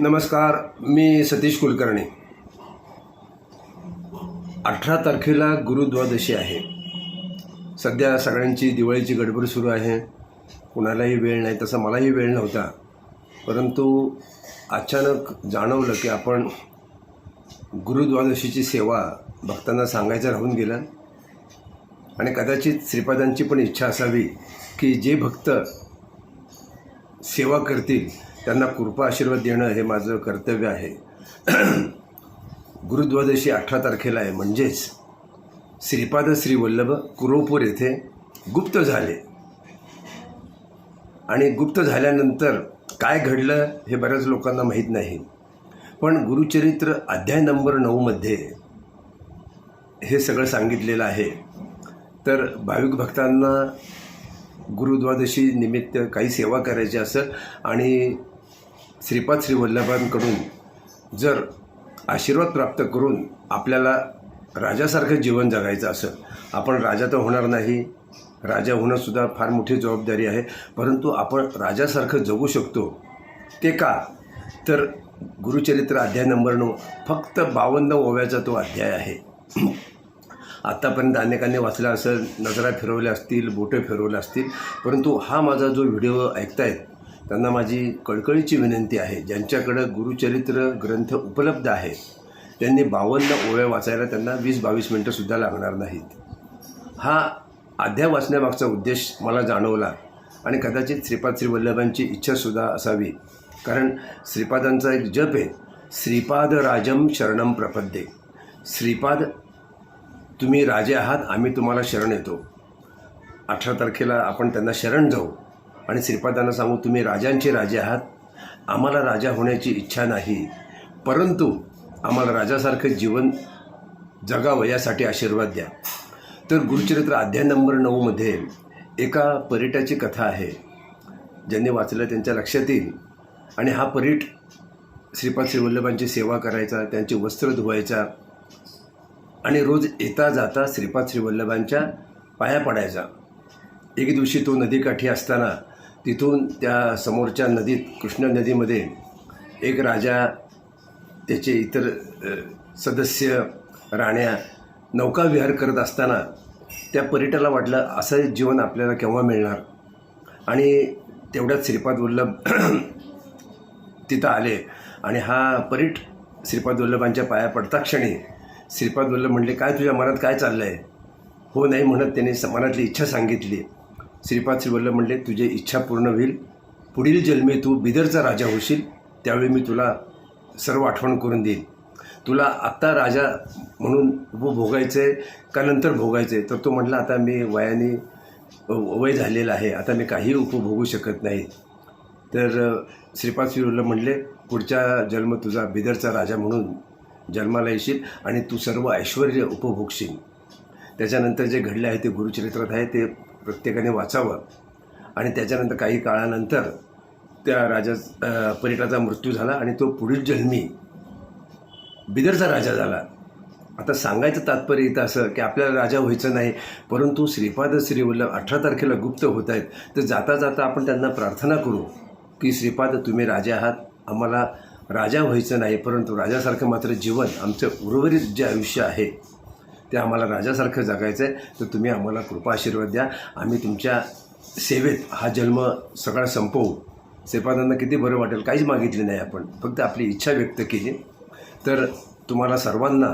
नमस्कार मी सतीश कुलकर्णी. अठरा तारखेला गुरुद्वादशी आहे. सध्या सगळ्यांची दिवाळीची गडबड सुरू आहे. कुणालाही वेळ नाही तसा मलाही वेळ नव्हता. परंतु अचानक जाणवलं की आपण गुरुद्वादशीची सेवा भक्तांना सांगायचं राहून गेलं. आणि कदाचित श्रीपादांची पण इच्छा असावी की जे भक्त सेवा करतील त्यांना कृपा आशीर्वाद देणं हे माझं कर्तव्य आहे. गुरुद्वादशी अठरा तारखेला आहे. म्हणजेच श्रीपाद श्रीवल्लभ कुरोपूर येथे गुप्त झाले. आणि गुप्त झाल्यानंतर काय घडलं हे बऱ्याच लोकांना माहीत नाही. पण गुरुचरित्र अध्याय नंबर नऊमध्ये हे सगळं सांगितलेलं आहे. तर भाविक भक्तांना गुरुद्वादशी निमित्त काही सेवा करायची असेल आणि श्रीपाद श्री वल्लभांकडून जर आशीर्वाद प्राप्त करून आपल्याला राजासारखं जीवन जगायचं असेल आपण राजा तर होणार नाही. राजा होणंसुद्धा फार मोठी जबाबदारी आहे. परंतु आपण राजासारखं जगू शकतो. ते का? तर गुरुचरित्र अध्याय नंबर नऊ फक्त बावन्न ओव्याचा तो अध्याय आहे. आत्तापर्यंत अनेकांनी वाचला असेल नजरा फिरवल्या असतील बोटं फिरवल्या असतील परंतु हा माझा जो व्हिडिओ ऐकतायत त्यांना माझी कळकळीची विनंती आहे ज्यांच्याकडं गुरुचरित्र ग्रंथ उपलब्ध आहे त्यांनी बावन्न ओव्या वाचायला त्यांना वीस बावीस मिनटंसुद्धा लागणार नाहीत. हा अध्याय वाचण्यामागचा उद्देश मला जाणवला आणि कदाचित श्रीपाद श्रीवल्लभांची इच्छासुद्धा असावी. कारण श्रीपादांचा एक जप आहे श्रीपाद राजम शरणम प्रपद्ये. श्रीपाद तुम्ही राजे आहात आम्ही तुम्हाला शरण येतो. अठरा तारखेला आपण त्यांना शरण जाऊ. आणि श्रीपादांना सांगू तुम्ही राजांचे राजे आहात. आम्हाला राजा होण्याची इच्छा नाही. परंतु आम्हाला राजासारखं जीवन जगावं यासाठी आशीर्वाद द्या. तर गुरुचरित्र अध्याय नंबर नऊमध्ये एका पर्यटाची कथा आहे ज्यांनी वाचलं त्यांच्या लक्षात येईल. आणि हा परीट श्रीपाद श्रीवल्लभांची सेवा करायचा त्यांचे वस्त्र धुवायचा आणि रोज येता जाता श्रीपाद श्रीवल्लभांच्या पाया पडायचा. एक दिवशी तो नदीकाठी असताना तिथून त्या समोरच्या नदीत कृष्णा नदीमध्ये एक राजा त्याचे इतर सदस्य राण्या नौकाविहार करत असताना त्या पर्यटनाला वाटलं असं जीवन आपल्याला केव्हा मिळणार? आणि तेवढ्यात श्रीपाद वल्लभ तिथं आले. आणि हा परीट श्रीपाद वल्लभांच्या पाया पडता क्षणी श्रीपाद वल्लभ म्हणले काय तुझ्या मनात काय चाललं आहे हो नाही म्हणत त्याने स- मनातली इच्छा सांगितली. श्रीपाद श्रीवल्ल म्हणले तुझे इच्छा पूर्ण होईल. पुढील जन्मे तू बिदरचा राजा होशील. त्यावेळी मी तुला सर्व आठवण करून देईन. तुला आत्ता राजा म्हणून उपभोगायचं आहे का नंतर भोगायचं आहे तर तो म्हटला आता मी वयाने वय झालेलं आहे. आता मी काही उपभोगू शकत नाही. तर श्रीपाद श्रीवल्ल म्हणले पुढचा जन्म तुझा बिदरचा राजा म्हणून जन्माला येशील आणि तू सर्व ऐश्वर उपभोगशील. त्याच्यानंतर जे घडले आहे ते गुरुचरित्रात आहे ते प्रत्येकाने वाचावं. आणि त्याच्यानंतर काही काळानंतर त्या राजा अ, मृत्यू झाला आणि तो पुढील जन्मी बिदरचा राजा झाला. आता सांगायचं तात्पर्य इथं असं की आपल्याला राजा व्हायचं नाही परंतु श्रीपाद श्रीवल्लभ अठरा तारखेला गुप्त होत आहेत. तर जाता जाता आपण त्यांना प्रार्थना करू की श्रीपाद तुम्ही राजा आहात. आम्हाला राजा व्हायचं नाही परंतु राजासारखं मात्र जीवन आमचं उर्वरित जे आयुष्य आहे ते आम्हाला राजासारखं जगायचं आहे तर तुम्ही आम्हाला कृपा आशीर्वाद द्या. आम्ही तुमच्या सेवेत हा जन्म सगळा संपवू. श्रीपादांना किती बरं वाटेल काहीच मागितले नाही आपण. फक्त आपली इच्छा व्यक्त केली. तर तुम्हाला सर्वांना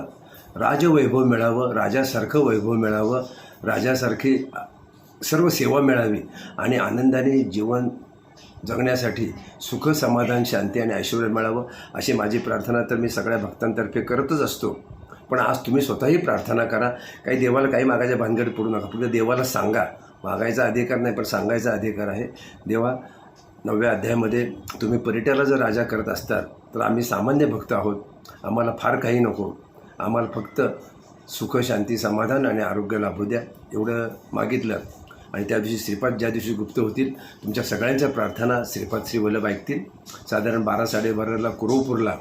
राजवैभव मिळावं राजासारखं वैभव मिळावं राजासारखी सर्व सेवा मिळावी आणि आनंदाने जीवन जगण्यासाठी सुख समाधान शांती आणि ऐश्वर मिळावं अशी माझी प्रार्थना तर मी सगळ्या भक्तांतर्फे करतच असतो. पण आज तुम्ही स्वतःही प्रार्थना करा. काही देवाला काही मागायच्या भानगड पडू नका. फक्त देवाला सांगा. मागायचा अधिकार नाही पण सांगायचा अधिकार आहे. देवा नवव्या अध्यायामध्ये तुम्ही पर्यटनाला जर राजा करत असतात तर आम्ही सामान्य भक्त आहोत. आम्हाला फार काही नको. आम्हाला फक्त सुख शांती समाधान आणि आरोग्य लाभू द्या. एवढं मागितलं. आणि त्या दिवशी श्रीपाद ज्या दिवशी गुप्त होतील तुमच्या सगळ्यांच्या प्रार्थना श्रीपाद श्री वल्लभ ऐकतील. साधारण बारा साडेबाराला कुरवपूरला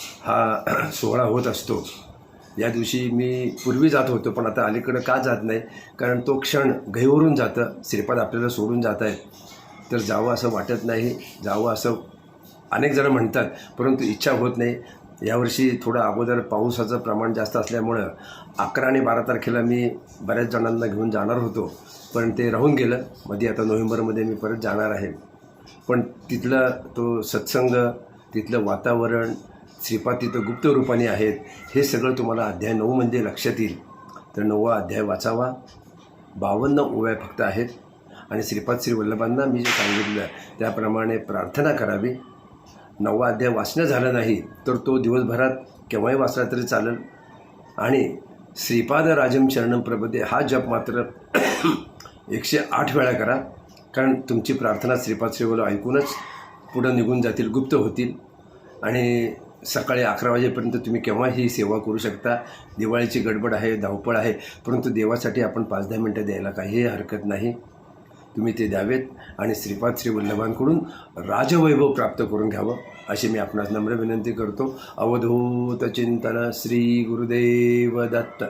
हा सोहळा होत असतो. या दिवशी मी पूर्वी जात होतो पण आता अलीकडं का जात नाही? कारण तो क्षण घईवरून जातं श्रीपाद आपल्याला सोडून जात आहे तर जावं असं वाटत नाही जावं असं अनेक जण म्हणतात परंतु इच्छा होत नाही. यावर्षी थोडं अगोदर पावसाचं प्रमाण जास्त असल्यामुळं अकरा आणि बारा तारखेला मी बऱ्याच जणांना घेऊन जाणार होतो. पण ते राहून गेलं. मध्ये आता नोव्हेंबरमध्ये मी परत जाणार आहे. पण तिथला तो सत्संग तिथलं वातावरण श्रीपाद तिथं गुप्त रूपाने आहेत. हे सगळं तुम्हाला अध्याय नऊमध्ये म्हणजे लक्षात येईल. तर नववा अध्याय वाचावा. बावन्न ओव्या फक्त आहेत. आणि श्रीपाद श्री वल्लभांना मी जे सांगितलं त्याप्रमाणे प्रार्थना करावी. नववा अध्याय वाचणं झालं नाही तर तो दिवसभरात केव्हाही वाचला तरी चालेल. आणि श्रीपाद राजम चरणम प्रपदे हा जप मात्र एकशे आठ वेळा करा. कारण तुमची प्रार्थना श्रीपाद श्रीवल्लभ ऐकूनच पुढं निघून जातील गुप्त होतील. आणि सकाळी अकरा वाजेपर्यंत तुम्ही केव्हाही सेवा करू शकता? दिवाळीची गडबड आहे धावपळ आहे परंतु देवासाठी आपण पाच दहा मिनटं द्यायला काहीही हरकत नाही. तुम्ही ते द्यावेत आणि श्रीपाद श्री वल्लभांकडून राजवैभव प्राप्त करून घ्यावं अशी मी आपणास नम्र विनंती करतो. अवधूत चिंतन श्री गुरुदेव दत्त.